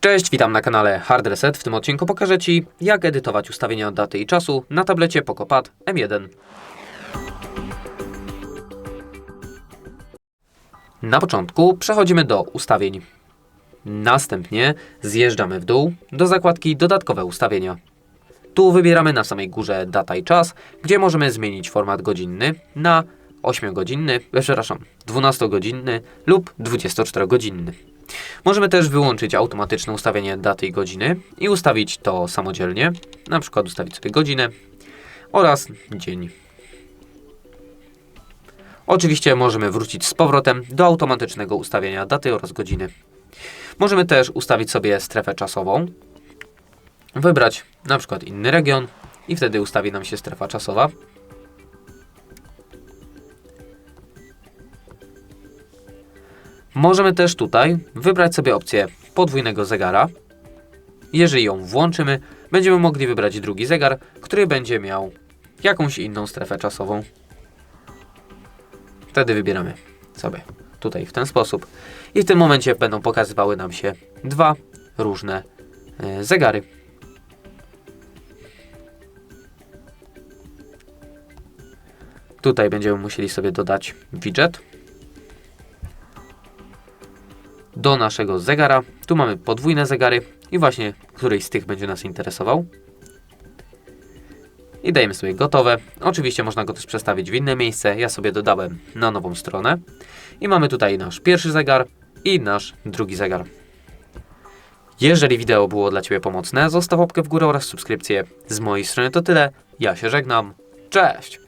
Cześć, witam na kanale Hard Reset. W tym odcinku pokażę Ci, jak edytować ustawienia daty i czasu na tablecie PocoPad M1. Na początku przechodzimy do ustawień. Następnie zjeżdżamy w dół do zakładki Dodatkowe ustawienia. Tu wybieramy na samej górze data i czas, gdzie możemy zmienić format godzinny na 8-godzinny, e, przepraszam, 12-godzinny lub 24-godzinny. Możemy też wyłączyć automatyczne ustawienie daty i godziny i ustawić to samodzielnie, na przykład ustawić sobie godzinę oraz dzień. Oczywiście możemy wrócić z powrotem do automatycznego ustawienia daty oraz godziny. Możemy też ustawić sobie strefę czasową, wybrać na przykład inny region i wtedy ustawi nam się strefa czasowa. Możemy też tutaj wybrać sobie opcję podwójnego zegara. Jeżeli ją włączymy, będziemy mogli wybrać drugi zegar, który będzie miał jakąś inną strefę czasową. Wtedy wybieramy sobie tutaj w ten sposób i w tym momencie będą pokazywały nam się dwa różne e, zegary. Tutaj będziemy musieli sobie dodać widget do naszego zegara. Tu mamy podwójne zegary i właśnie któryś z tych będzie nas interesował. I dajemy sobie gotowe. Oczywiście można go też przestawić w inne miejsce. Ja sobie dodałem na nową stronę. I mamy tutaj nasz pierwszy zegar i nasz drugi zegar. Jeżeli wideo było dla Ciebie pomocne, zostaw łapkę w górę oraz subskrypcję. Z mojej strony to tyle. Ja się żegnam. Cześć!